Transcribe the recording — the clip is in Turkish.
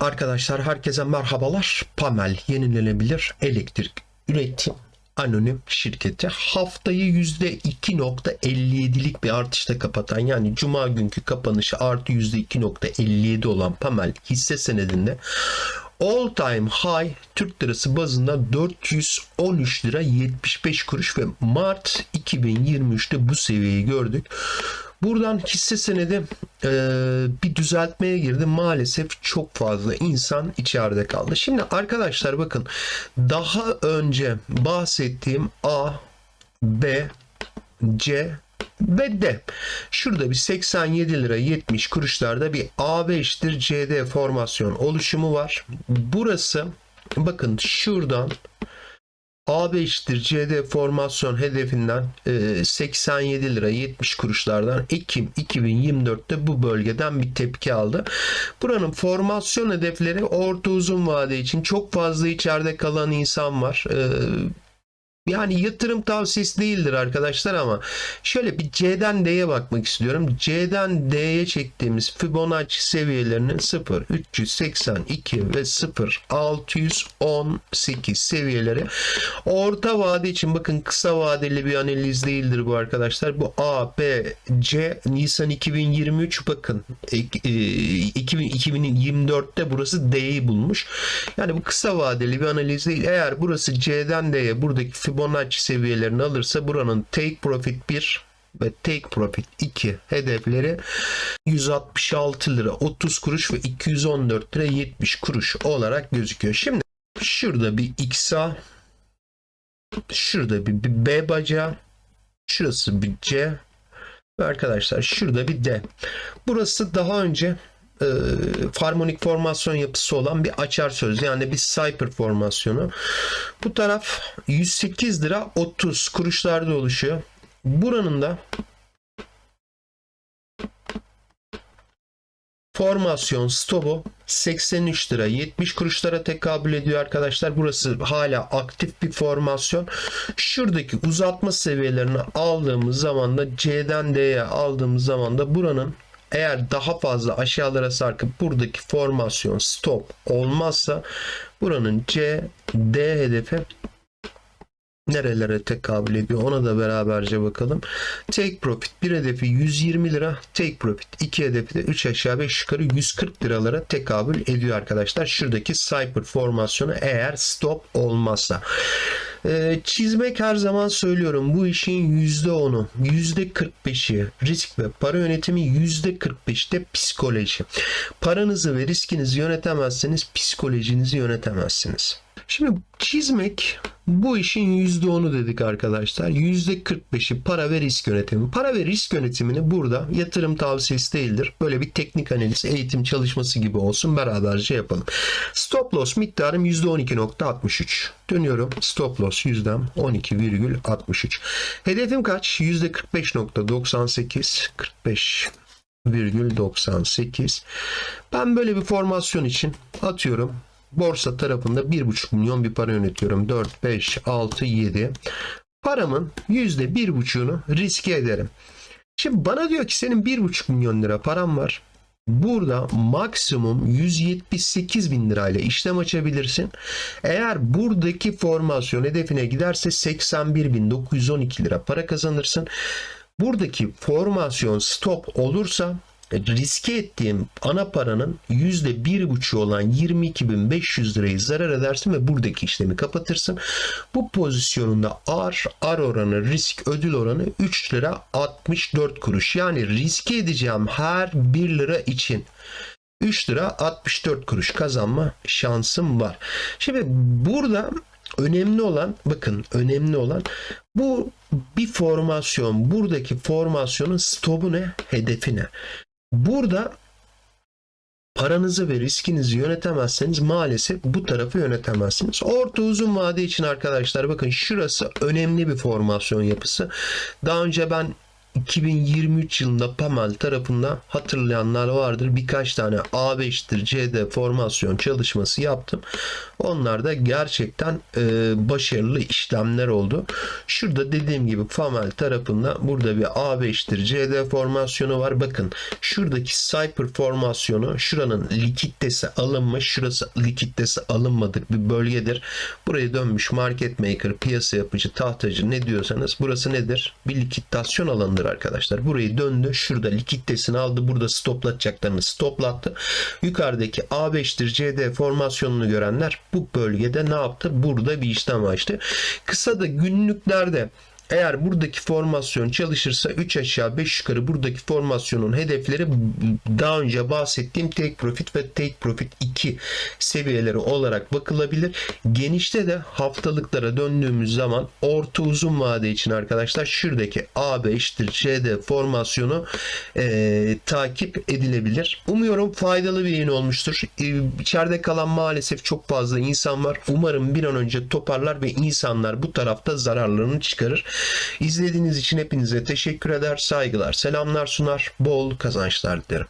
Arkadaşlar herkese merhabalar. Pamel yenilenebilir elektrik üretim anonim şirketi haftayı %2.57'lik bir artışla kapatan yani cuma günkü kapanışı artı %2.57 olan Pamel hisse senedinde all time high Türk lirası bazında 413 lira 75 kuruş ve Mart 2023'te bu seviyeyi gördük. Buradan hisse senedi e, bir düzeltmeye girdi. Maalesef çok fazla insan içeride kaldı. Şimdi arkadaşlar bakın daha önce bahsettiğim A, B, C ve D. Şurada bir 87 lira 70 kuruşlarda bir A5'tir CD formasyon oluşumu var. Burası bakın şuradan A5'tir CD formasyon hedefinden e, 87 lira 70 kuruşlardan Ekim 2024'te bu bölgeden bir tepki aldı. Buranın formasyon hedefleri orta uzun vade için çok fazla içeride kalan insan var. E, yani yatırım tavsiyesi değildir arkadaşlar ama şöyle bir C'den D'ye bakmak istiyorum. C'den D'ye çektiğimiz Fibonacci seviyelerinin 0 382 ve 0 618 seviyeleri orta vade için bakın kısa vadeli bir analiz değildir bu arkadaşlar. Bu A, B, C Nisan 2023 bakın e, e, 2000, 2024'te burası D'yi bulmuş. Yani bu kısa vadeli bir analiz değil. Eğer burası C'den D'ye buradaki Fibonacci seviyelerini alırsa buranın take profit 1 ve take profit 2 hedefleri 166 lira 30 kuruş ve 214 lira 70 kuruş olarak gözüküyor. Şimdi şurada bir XA şurada bir B bacağı şurası bir C ve arkadaşlar şurada bir D. Burası daha önce e, harmonik formasyon yapısı olan bir açar söz yani bir cipher formasyonu. Bu taraf 108 lira 30 kuruşlarda oluşuyor. Buranın da formasyon stopu 83 lira 70 kuruşlara tekabül ediyor arkadaşlar. Burası hala aktif bir formasyon. Şuradaki uzatma seviyelerini aldığımız zaman da C'den D'ye aldığımız zaman da buranın eğer daha fazla aşağılara sarkıp buradaki formasyon stop olmazsa buranın C, D hedefi nerelere tekabül ediyor ona da beraberce bakalım. Take profit bir hedefi 120 lira. Take profit iki hedefi de 3 aşağı 5 yukarı 140 liralara tekabül ediyor arkadaşlar. Şuradaki Cypher formasyonu eğer stop olmazsa. Ee, çizmek her zaman söylüyorum bu işin %10'u %45'i risk ve para yönetimi %45'te psikoloji. Paranızı ve riskinizi yönetemezseniz psikolojinizi yönetemezsiniz. Şimdi çizmek bu işin %10'u dedik arkadaşlar. %45'i para ve risk yönetimi. Para ve risk yönetimini burada yatırım tavsiyesi değildir. Böyle bir teknik analiz, eğitim çalışması gibi olsun beraberce yapalım. Stop loss miktarım %12.63. Dönüyorum. Stop loss yüzdem 12,63. Hedefim kaç? %45.98. 45 %45,98. Ben böyle bir formasyon için atıyorum borsa tarafında 1,5 milyon bir para yönetiyorum. 4, 5, 6, 7. Paramın %1,5'unu riske ederim. Şimdi bana diyor ki senin 1,5 milyon lira param var. Burada maksimum 178 bin lirayla işlem açabilirsin. Eğer buradaki formasyon hedefine giderse 81.912 lira para kazanırsın. Buradaki formasyon stop olursa riske ettiğim ana paranın %1,5 olan 22.500 lirayı zarar edersin ve buradaki işlemi kapatırsın. Bu pozisyonunda ar, ar oranı, risk ödül oranı 3 lira 64 kuruş. Yani riske edeceğim her 1 lira için 3 lira 64 kuruş kazanma şansım var. Şimdi burada önemli olan bakın önemli olan bu bir formasyon. Buradaki formasyonun stopu ne? Hedefi ne? Burada paranızı ve riskinizi yönetemezseniz maalesef bu tarafı yönetemezsiniz. Orta uzun vade için arkadaşlar bakın şurası önemli bir formasyon yapısı. Daha önce ben 2023 yılında Pamel tarafından hatırlayanlar vardır. Birkaç tane A5'tir CD formasyon çalışması yaptım. Onlar da gerçekten e, başarılı işlemler oldu. Şurada dediğim gibi Pamel tarafında burada bir A5'tir CD formasyonu var. Bakın şuradaki Cypher formasyonu şuranın likiditesi alınmış. Şurası likiditesi alınmadık bir bölgedir. Buraya dönmüş market maker, piyasa yapıcı, tahtacı ne diyorsanız burası nedir? Bir likidasyon alanıdır arkadaşlar. Burayı döndü. Şurada likiditesini aldı. Burada stoplatacaklarını stoplattı. Yukarıdaki A5'tir CD formasyonunu görenler bu bölgede ne yaptı? Burada bir işlem açtı. Kısa da günlüklerde eğer buradaki formasyon çalışırsa 3 aşağı 5 yukarı buradaki formasyonun hedefleri daha önce bahsettiğim take profit ve take profit 2 seviyeleri olarak bakılabilir. Genişte de haftalıklara döndüğümüz zaman orta uzun vade için arkadaşlar şuradaki A5'tir CD formasyonu eee, takip edilebilir. Umuyorum faydalı bir yayın olmuştur. Ee, İçeride kalan maalesef çok fazla insan var. Umarım bir an önce toparlar ve insanlar bu tarafta zararlarını çıkarır. İzlediğiniz için hepinize teşekkür eder, saygılar, selamlar sunar, bol kazançlar dilerim.